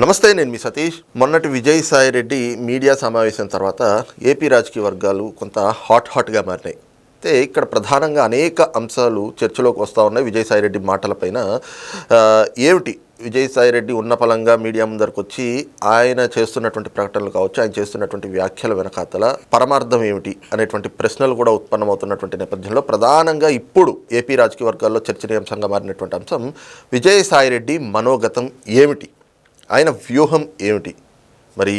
నమస్తే నేను మీ సతీష్. మొన్నటి విజయసాయి రెడ్డి మీడియా సమావేశం తర్వాత ఏపీ రాజకీయ వర్గాలు కొంత హాట్ హాట్గా మారినాయి. అయితే ఇక్కడ ప్రధానంగా అనేక అంశాలు చర్చలోకి వస్తూ ఉన్నాయి విజయసాయి రెడ్డి మాటలపైన ఏమిటి? విజయసాయి రెడ్డి ఉన్న పలంగా మీడియా ముందరకు వచ్చి ఆయన చేస్తున్నటువంటి ప్రకటనలు కావచ్చు ఆయన చేస్తున్నటువంటి వ్యాఖ్యల వెనకాతల పరమార్థం ఏమిటి అనేటువంటి ప్రశ్నలు కూడా ఉత్పన్నమవుతున్నటువంటి నేపథ్యంలో ప్రధానంగా ఇప్పుడు ఏపీ రాజకీయ వర్గాల్లో చర్చనీయాంశంగా మారినటువంటి అంశం విజయసాయి రెడ్డి మనోగతం ఏమిటి? ఆయన వ్యూహం ఏమిటి? మరి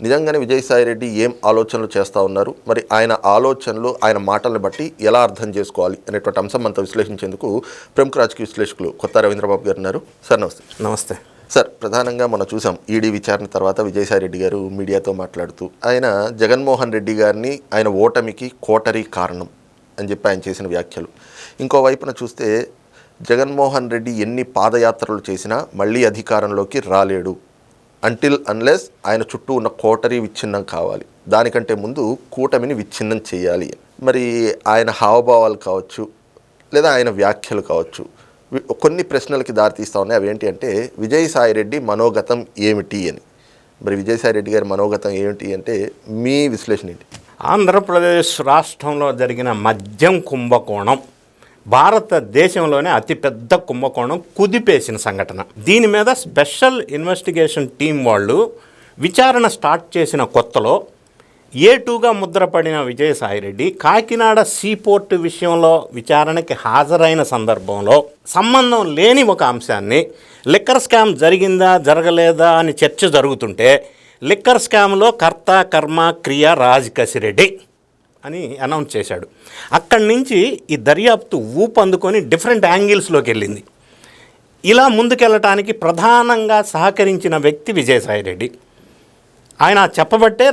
నిజంగానే విజయసాయి రెడ్డి ఏం ఆలోచనలు చేస్తూ ఉన్నారు? మరి ఆయన ఆలోచనలు ఆయన మాటలను బట్టి ఎలా అర్థం చేసుకోవాలి అనేటువంటి అంశం మనతో విశ్లేషించేందుకు ప్రముఖ రాజకీయ విశ్లేషకులు కొత్త రవీంద్రబాబు గారు ఉన్నారు. సార్ నమస్తే. నమస్తే. సార్ ప్రధానంగా మనం చూసాం ఈడీ విచారణ తర్వాత విజయసాయి రెడ్డి గారు మీడియాతో మాట్లాడుతూ ఆయన జగన్మోహన్ రెడ్డి గారిని ఆయన ఓటమికి కోటరీ కారణం అని చెప్పి ఆయన చేసిన వ్యాఖ్యలు. ఇంకో వైపున చూస్తే జగన్మోహన్ రెడ్డి ఎన్ని పాదయాత్రలు చేసినా మళ్ళీ అధికారంలోకి రాలేడు. అంటిల్ అన్లెస్ ఆయన చుట్టూ ఉన్న కోటరీ విచ్ఛిన్నం కావాలి. దానికంటే ముందు కూటమిని విచ్ఛిన్నం చేయాలి. మరి ఆయన హావభావాలు కావచ్చు లేదా ఆయన వ్యాఖ్యలు కావచ్చు కొన్ని ప్రశ్నలకి దారితీస్తా ఉన్నాయి. అవి ఏంటి అంటే విజయసాయి రెడ్డి మనోగతం ఏమిటి అని. మరి విజయసాయి రెడ్డి గారి మనోగతం ఏమిటి అంటే మీ విశ్లేషణ ఏంటి? ఆంధ్రప్రదేశ్ రాష్ట్రంలో జరిగిన మద్యం కుంభకోణం. భారతదేశంలోనే అతిపెద్ద కుంభకోణం కుదిపేసిన సంఘటన. దీని మీద స్పెషల్ ఇన్వెస్టిగేషన్ టీం వాళ్ళు విచారణ స్టార్ట్ చేసిన కొత్తలో ఏ టూగా ముద్రపడిన విజయసాయిరెడ్డి కాకినాడ సీపోర్ట్ విషయంలో విచారణకి హాజరైన సందర్భంలో సంబంధం లేని ఒక అంశాన్ని లిక్కర్ స్కామ్ జరిగిందా జరగలేదా అని చర్చ జరుగుతుంటే లిక్కర్ స్కామ్లో కర్త కర్మ క్రియ రాజ్ కసిరెడ్డి అని అనౌన్స్ చేశాడు. అక్కడి నుంచి ఈ దర్యాప్తు ఊపందుకొని డిఫరెంట్ యాంగిల్స్లోకి వెళ్ళింది. ఇలా ముందుకెళ్ళటానికి ప్రధానంగా సహకరించిన వ్యక్తి విజయసాయిరెడ్డి. ఆయన చెప్పబట్టే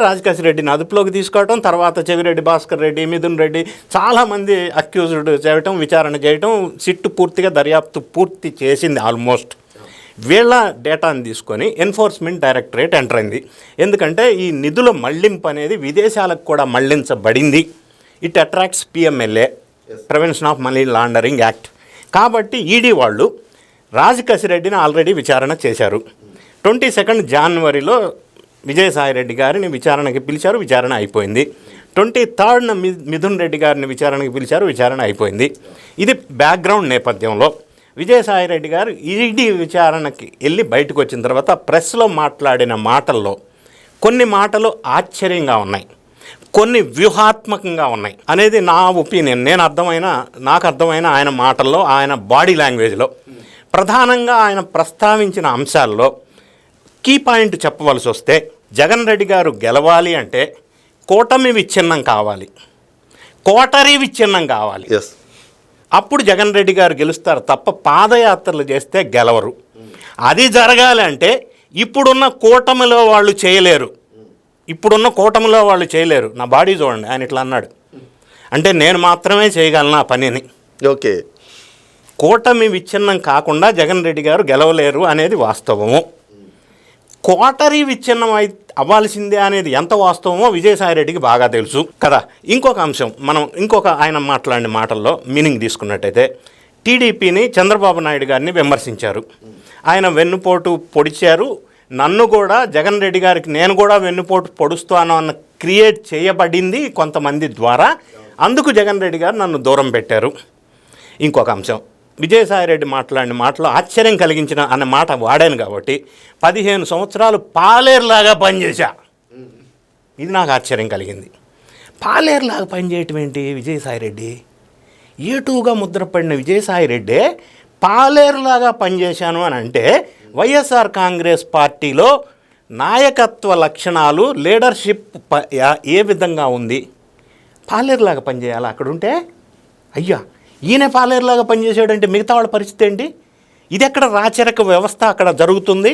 రెడ్డిని అదుపులోకి తీసుకోవటం తర్వాత చెవిరెడ్డి భాస్కర్ రెడ్డి మిథున్ రెడ్డి చాలామంది అక్యూజ్డ్ చేయటం విచారణ చేయటం సిట్టు పూర్తిగా దర్యాప్తు పూర్తి చేసింది ఆల్మోస్ట్. వీళ్ళ డేటాను తీసుకొని ఎన్ఫోర్స్మెంట్ డైరెక్టరేట్ ఎంటర్ అయింది. ఎందుకంటే ఈ నిధుల మళ్ళింపు అనేది విదేశాలకు కూడా మళ్ళించబడింది. It attracts PMLA prevention of money laundering act కాబట్టి ఈడీ వాళ్ళు రాజకసిరెడ్డిని ఆల్రెడీ విచారణ చేశారు. ట్వంటీ సెకండ్ జనవరిలో విజయసాయిరెడ్డి గారిని విచారణకి పిలిచారు విచారణ అయిపోయింది. ట్వంటీ థర్డ్న మి మిథున్ రెడ్డి గారిని విచారణకి పిలిచారు విచారణ అయిపోయింది. ఇది బ్యాక్గ్రౌండ్ నేపథ్యంలో. విజయసాయిరెడ్డి గారు ఈడీ విచారణకి వెళ్ళి బయటకు వచ్చిన తర్వాత ప్రెస్లో మాట్లాడిన మాటల్లో కొన్ని మాటలు ఆశ్చర్యంగా ఉన్నాయి. కొన్ని వ్యూహాత్మకంగా ఉన్నాయి. అనేది నా ఒపీనియన్. నేను అర్థమైన నాకు అర్థమైన ఆయన మాటల్లో ఆయన బాడీ లాంగ్వేజ్లో ప్రధానంగా ఆయన ప్రస్తావించిన అంశాల్లో కీ పాయింట్ చెప్పవలసి వస్తే జగన్ రెడ్డి గారు గెలవాలి అంటే కూటమి విచ్ఛిన్నం కావాలి. కోటరీ విచ్ఛిన్నం కావాలి. ఎస్ అప్పుడు జగన్ రెడ్డి గారు గెలుస్తారు తప్ప పాదయాత్రలు చేస్తే గెలవరు. అది జరగాలి అంటే ఇప్పుడున్న కూటమిలో వాళ్ళు చేయలేరు. ఇప్పుడున్న కూటమిలో వాళ్ళు చేయలేరు. నా బాడీ చూడండి ఆయన ఇట్లా అన్నాడు. అంటే నేను మాత్రమే చేయగలను ఆ పనిని. ఓకే. కూటమి విచ్ఛిన్నం కాకుండా జగన్ రెడ్డి గారు గెలవలేరు అనేది వాస్తవము. కోటరీ విచ్ఛిన్నం అయి అవ్వాల్సిందే అనేది ఎంత వాస్తవమో విజయసాయిరెడ్డికి బాగా తెలుసు. కదా ఇంకొక అంశం. మనం ఇంకొక ఆయన మాట్లాడిన మాటల్లో మీనింగ్ తీసుకున్నట్టయితే టీడీపీని చంద్రబాబు నాయుడు గారిని విమర్శించారు. ఆయన వెన్నుపోటు పొడిచారు. నన్ను కూడా జగన్ రెడ్డి గారికి నేను కూడా వెన్నుపోటు పొడుస్తాను అన్న క్రియేట్ చేయబడింది కొంతమంది ద్వారా. అందుకు జగన్ రెడ్డి గారు నన్ను దూరం పెట్టారు. ఇంకొక అంశం. విజయసాయిరెడ్డి మాట్లాడిన మాటలో ఆశ్చర్యం కలిగించిన అన్న మాట వాడాను కాబట్టి పదిహేను సంవత్సరాలు పాలేరులాగా పనిచేశా. ఇది నాకు ఆశ్చర్యం కలిగింది. పాలేరులాగా పనిచేయటం ఏంటి విజయసాయిరెడ్డి? ఏటూగా ముద్రపడిన విజయసాయిరెడ్డి పాలేరులాగా పనిచేశాను అని అంటే వైఎస్ఆర్ కాంగ్రెస్ పార్టీలో నాయకత్వ లక్షణాలు లీడర్షిప్ ప- యా- ఏ విధంగా ఉంది? పాలేరులాగా పనిచేయాలి? అక్కడుంటే? అయ్యా ఈయన పాలేరులాగా పనిచేసాడంటే మిగతా వాళ్ళ పరిస్థితి ఏంటి? ఇది ఎక్కడ రాచరిక వ్యవస్థ అక్కడ జరుగుతుంది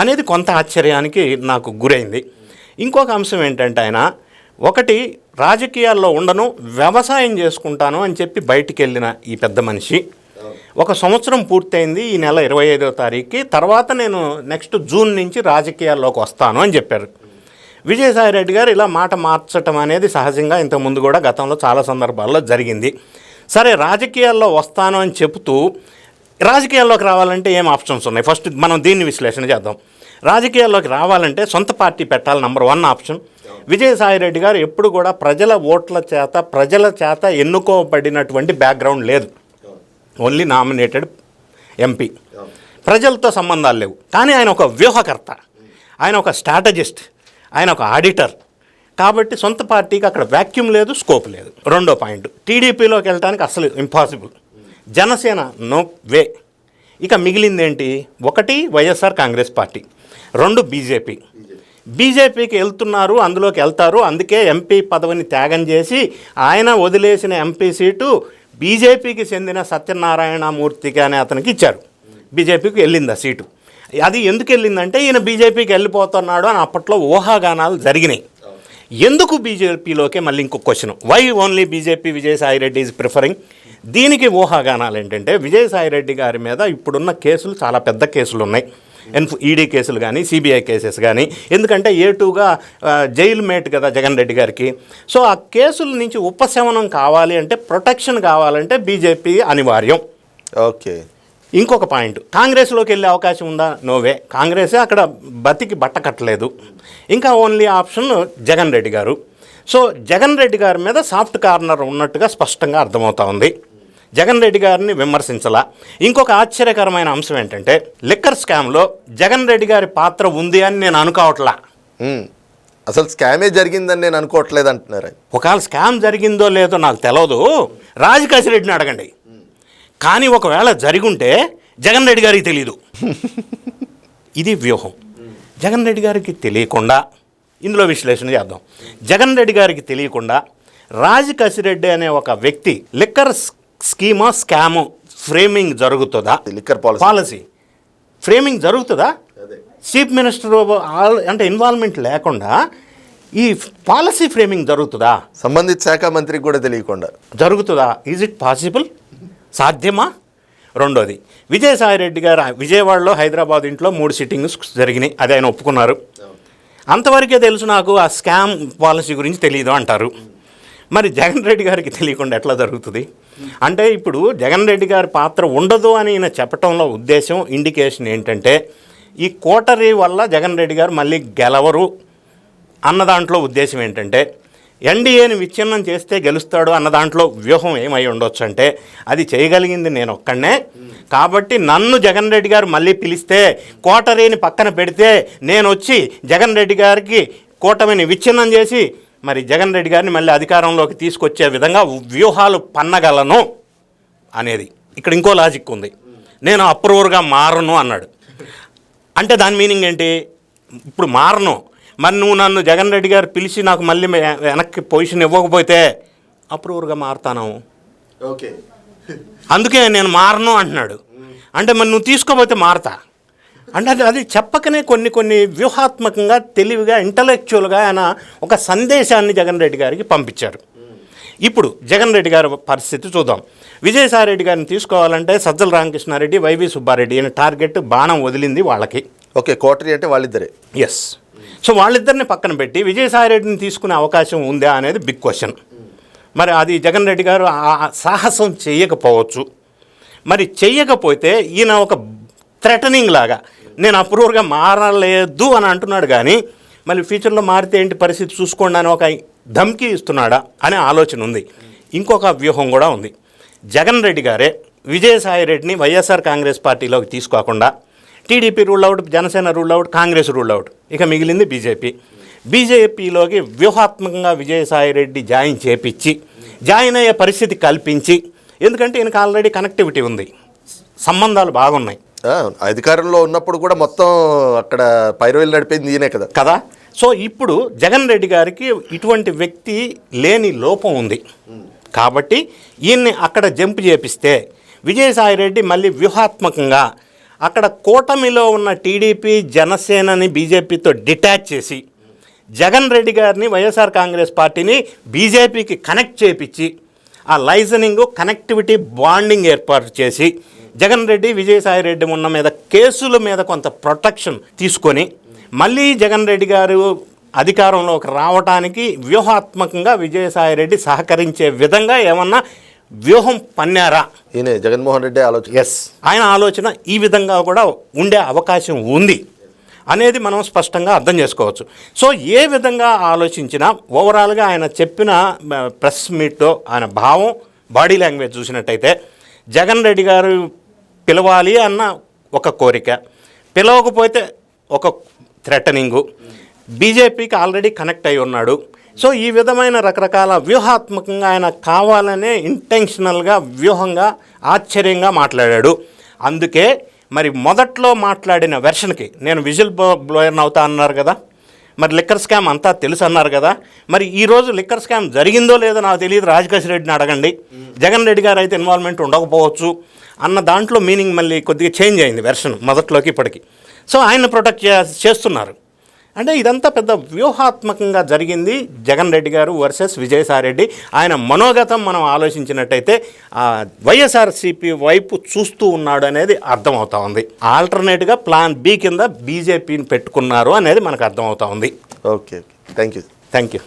అనేది కొంత ఆశ్చర్యానికి నాకు గురైంది. ఇంకొక అంశం ఏంటంటే ఆయన ఒకటి రాజకీయాల్లో ఉండను వ్యవసాయం చేసుకుంటాను అని చెప్పి బయటికి వెళ్ళిన ఈ పెద్ద మనిషి. ఒక సంవత్సరం పూర్తయింది ఈ నెల ఇరవై ఐదో తారీఖుకి తర్వాత నేను నెక్స్ట్ జూన్ నుంచి రాజకీయాల్లోకి వస్తాను అని చెప్పారు. విజయసాయి రెడ్డి గారు ఇలా మాట మార్చటం అనేది సహజంగా ఇంతకుముందు కూడా గతంలో చాలా సందర్భాల్లో జరిగింది. సరే రాజకీయాల్లో వస్తాను అని చెబుతూ రాజకీయాల్లోకి రావాలంటే ఏం ఆప్షన్స్ ఉన్నాయి? ఫస్ట్ మనం దీన్ని విశ్లేషణ చేద్దాం. రాజకీయాల్లోకి రావాలంటే సొంత పార్టీ పెట్టాలి number one option. Vijayasai Reddy garu ఎప్పుడు కూడా ప్రజల ఓట్ల చేత ప్రజల చేత ఎన్నుకోబడినటువంటి బ్యాక్గ్రౌండ్ లేదు. Only nominated MP. ప్రజలతో సంబంధాలు లేవు. కానీ ఆయన ఒక వ్యూహకర్త. ఆయన ఒక స్ట్రాటజిస్ట్. ఆయన ఒక ఆడిటర్. కాబట్టి సొంత పార్టీకి అక్కడ వాక్యూమ్ లేదు స్కోప్ లేదు. రెండో పాయింట్. టీడీపీలోకి వెళ్ళడానికి అసలు ఇంపాసిబుల్ జనసేన నో వే ఇక మిగిలింది ఏంటి ఒకటి వైఎస్ఆర్ కాంగ్రెస్ పార్టీ రెండు బీజేపీ. బీజేపీకి వెళ్తున్నారు అందులోకి వెళ్తారు. అందుకే ఎంపీ పదవిని త్యాగం చేసి ఆయన వదిలేసిన ఎంపీ సీటు బీజేపీకి చెందిన సత్యనారాయణమూర్తికి అనే అతనికి ఇచ్చారు. బీజేపీకి వెళ్ళింది ఆ సీటు. అది ఎందుకు వెళ్ళిందంటే ఈయన బీజేపీకి వెళ్ళిపోతున్నాడు అని అప్పట్లో ఊహాగానాలు జరిగినాయి. ఎందుకు బీజేపీలోకే మళ్ళీ ఇంకొక question why only BJP Vijayasai Reddy is preferring దీనికి ఊహాగానాలు ఏంటంటే విజయసాయి రెడ్డి గారి మీద ఇప్పుడున్న కేసులు చాలా పెద్ద కేసులు ఉన్నాయి. ఎన్ఫ్ ఈడీ కేసులు కానీ సిబిఐ కేసెస్ కానీ ఎందుకంటే ఏ టూగా జైలు మేట్ కదా జగన్ రెడ్డి గారికి. సో ఆ కేసుల నుంచి ఉపశమనం కావాలి అంటే ప్రొటెక్షన్ కావాలంటే బీజేపీ అనివార్యం. ఓకే. ఇంకొక పాయింట్. కాంగ్రెస్లోకి వెళ్ళే అవకాశం ఉందా? నోవే. కాంగ్రెసే అక్కడ బతికి బట్ట కట్టలేదు. ఇంకా ఓన్లీ ఆప్షన్ జగన్ రెడ్డి గారు. సో జగన్ రెడ్డి గారి మీద సాఫ్ట్ కార్నర్ ఉన్నట్టుగా స్పష్టంగా అర్థమవుతా ఉంది. జగన్ రెడ్డి గారిని విమర్శించలా. ఇంకొక ఆశ్చర్యకరమైన అంశం ఏంటంటే లిక్కర్ స్కామ్లో జగన్ రెడ్డి గారి పాత్ర ఉంది అని నేను అనుకోవట్లా. అసలు స్కామే జరిగిందని నేను అనుకోవట్లేదు అంటున్నారు. ఒకవేళ స్కామ్ జరిగిందో లేదో నాకు తెలియదు రాజకాశి రెడ్డిని అడగండి. కానీ ఒకవేళ జరిగుంటే జగన్ రెడ్డి గారికి తెలియదు ఇది వ్యూహం. జగన్ రెడ్డి గారికి తెలియకుండా ఇందులో విశ్లేషణ చేద్దాం. జగన్ రెడ్డి గారికి తెలియకుండా రాజకసిరెడ్డి అనే ఒక వ్యక్తి లిక్కర్ స్కీమా స్కాము ఫ్రేమింగ్ జరుగుతుందా? Liquor policy. పాలసీ. ఫ్రేమింగ్ జరుగుతుందా? చీఫ్ మినిస్టర్ అంటే ఇన్వాల్వ్మెంట్ లేకుండా ఈ పాలసీ ఫ్రేమింగ్ జరుగుతుందా? సంబంధిత శాఖ మంత్రికి కూడా తెలియకుండా. జరుగుతుందా? ఈజ్ ఇట్ పాసిబుల్ సాధ్యమా? రెండోది విజయసాయి రెడ్డి గారు విజయవాడలో హైదరాబాద్ ఇంట్లో మూడు సిట్టింగ్స్ జరిగినాయి. అది ఆయన ఒప్పుకున్నారు. అంతవరకే తెలుసు నాకు ఆ స్కామ్ పాలసీ గురించి తెలియదు అంటారు. మరి జగన్ రెడ్డి గారికి తెలియకుండా ఎట్లా జరుగుతుంది? అంటే ఇప్పుడు జగన్ రెడ్డి గారి పాత్ర ఉండదు అని ఈయన చెప్పటంలో ఉద్దేశం ఇండికేషన్ ఏంటంటే ఈ కోటరీ వల్ల జగన్ రెడ్డి గారు మళ్ళీ గెలవరు అన్న దాంట్లో ఉద్దేశం ఏంటంటే ఎన్డీఏని విచ్ఛిన్నం చేస్తే గెలుస్తాడు అన్న దాంట్లో వ్యూహం ఏమై ఉండొచ్చు అంటే అది చేయగలిగింది నేను ఒక్కడనే కాబట్టి నన్ను జగన్ రెడ్డి గారు మళ్ళీ పిలిస్తే కోటరీని పక్కన పెడితే నేను వచ్చి జగన్ రెడ్డి గారికి కూటమిని విచ్ఛిన్నం చేసి మరి జగన్ రెడ్డి గారిని మళ్ళీ అధికారంలోకి తీసుకొచ్చే విధంగా వ్యూహాలు పన్నగలను అనేది. ఇక్కడ ఇంకో లాజిక్ ఉంది. నేను అప్రూవర్గా మారను అన్నాడు. అంటే దాని మీనింగ్ ఏంటి? ఇప్పుడు మారను. మరి నువ్వు నన్ను జగన్ రెడ్డి గారు పిలిచి నాకు మళ్ళీ వెనక్కి పొజిషన్ ఇవ్వకపోతే అప్రూవర్గా మారుతాను. ఓకే. అందుకే నేను మారను అంటున్నాడు. అంటే మరి నువ్వు తీసుకోపోతే మారతా? అంటే అది అది చెప్పకనే కొన్ని కొన్ని వ్యూహాత్మకంగా తెలివిగా ఇంటలెక్చువల్గా ఆయన ఒక సందేశాన్ని జగన్ రెడ్డి గారికి పంపించారు. ఇప్పుడు జగన్ రెడ్డి గారి పరిస్థితి చూద్దాం. విజయసాయి రెడ్డి గారిని తీసుకోవాలంటే సజ్జల రామకృష్ణారెడ్డి వైవి సుబ్బారెడ్డి అనే టార్గెట్ బాణం వదిలింది వాళ్ళకి. ఓకే కోటరీ అంటే వాళ్ళిద్దరే. ఎస్ సో వాళ్ళిద్దరిని పక్కన పెట్టి విజయసాయి రెడ్డిని తీసుకునే అవకాశం ఉందా అనేది బిగ్ క్వశ్చన్ మరి అది జగన్ రెడ్డి గారు ఆ సాహసం చేయకపోవచ్చు. మరి చెయ్యకపోతే ఈయన ఒక థ్రెటనింగ్ లాగా నేను అప్రూవర్గా మారలేదు అని అంటున్నాడు కానీ మళ్ళీ ఫ్యూచర్లో మారితే ఏంటి పరిస్థితి చూసుకోండి అని ఒక ధమ్కి ఇస్తున్నాడా అనే ఆలోచన ఉంది. ఇంకొక వ్యూహం కూడా ఉంది. జగన్ రెడ్డి గారే విజయసాయి రెడ్డిని వైఎస్ఆర్ కాంగ్రెస్ పార్టీలోకి తీసుకోకుండా TDP rule out Janasena rule out Congress rule out ఇక మిగిలింది బీజేపీ. బీజేపీలోకి వ్యూహాత్మకంగా విజయసాయి రెడ్డి జాయిన్ చేపించి జాయిన్ అయ్యే పరిస్థితి కల్పించి ఎందుకంటే ఈయనకు ఆల్రెడీ కనెక్టివిటీ ఉంది. సంబంధాలు బాగున్నాయి. అధికారంలో ఉన్నప్పుడు కూడా మొత్తం అక్కడ పైరవీలు నడిపేది ఈయనే కదా. కదా? సో ఇప్పుడు జగన్ రెడ్డి గారికి ఇటువంటి వ్యక్తి లేని లోపం ఉంది. కాబట్టి ఈయన్ని అక్కడ జంప్ చేపిస్తే విజయసాయి రెడ్డి మళ్ళీ వ్యూహాత్మకంగా అక్కడ కూటమిలో ఉన్న టీడీపీ జనసేనని బీజేపీతో డిటాచ్ చేసి జగన్ రెడ్డి గారిని వైఎస్ఆర్ కాంగ్రెస్ పార్టీని బీజేపీకి కనెక్ట్ చేపించి ఆ లైజనింగ్ కనెక్టివిటీ బాండింగ్ ఏర్పాటు చేసి జగన్ రెడ్డి విజయసాయి రెడ్డి ఉన్న మీద కేసుల మీద కొంత ప్రొటెక్షన్ తీసుకొని మళ్ళీ జగన్ రెడ్డి గారు అధికారంలోకి రావటానికి వ్యూహాత్మకంగా విజయసాయి రెడ్డి సహకరించే విధంగా ఏమన్నా వ్యూహం పన్నారా? ఈయనే జగన్మోహన్ రెడ్డి ఆలోచన. ఎస్ ఆయన ఆలోచన ఈ విధంగా కూడా ఉండే అవకాశం ఉంది అనేది మనం స్పష్టంగా అర్థం చేసుకోవచ్చు. సో ఏ విధంగా ఆలోచించినా ఓవరాల్గా ఆయన చెప్పిన ప్రెస్ మీట్లో ఆయన భావం బాడీ లాంగ్వేజ్ చూసినట్టయితే జగన్ రెడ్డి గారు పిలవాలి అన్న ఒక కోరిక. పిలవకపోతే ఒక థ్రెటనింగు. బీజేపీకి ఆల్రెడీ కనెక్ట్ అయి ఉన్నాడు. సో ఈ విధమైన రకరకాల వ్యూహాత్మకంగా ఆయన కావాలనే ఇంటెన్షనల్గా వ్యూహంగా ఆశ్చర్యంగా మాట్లాడాడు. అందుకే మరి మొదట్లో మాట్లాడిన వెర్షన్కి నేను విజిల్ బ్లోయర్ని అవుతా అన్నారు కదా. మరి లిక్కర్ స్కామ్ అంతా తెలుసు అన్నారు కదా. మరి ఈ రోజు లిక్కర్ స్కామ్ జరిగిందో లేదో నాకు తెలియదు. రాజకేష్ రెడ్డిని అడగండి. జగన్ రెడ్డి గారు అయితే ఇన్వాల్వ్మెంట్ ఉండకపోవచ్చు అన్న దాంట్లో మీనింగ్ మళ్ళీ కొద్దిగా చేంజ్ అయింది వెర్షన్ మొదట్లోకి ఇప్పటికి. సో ఆయన ప్రొటెక్ట్ చేస్తున్నారు. అంటే ఇదంతా పెద్ద వ్యూహాత్మకంగా జరిగింది. జగన్ రెడ్డి గారు వర్సెస్ విజయసాయిరెడ్డి. ఆయన మనోగతం మనం ఆలోచించినట్టయితే వైఎస్ఆర్సీపీ వైపు చూస్తూ ఉన్నాడు అనేది అర్థమవుతా ఉంది. ఆల్టర్నేట్గా ప్లాన్ బి కింద బీజేపీని పెట్టుకున్నారు అనేది మనకు అర్థమవుతా ఉంది. Okay okay. Thank you thank you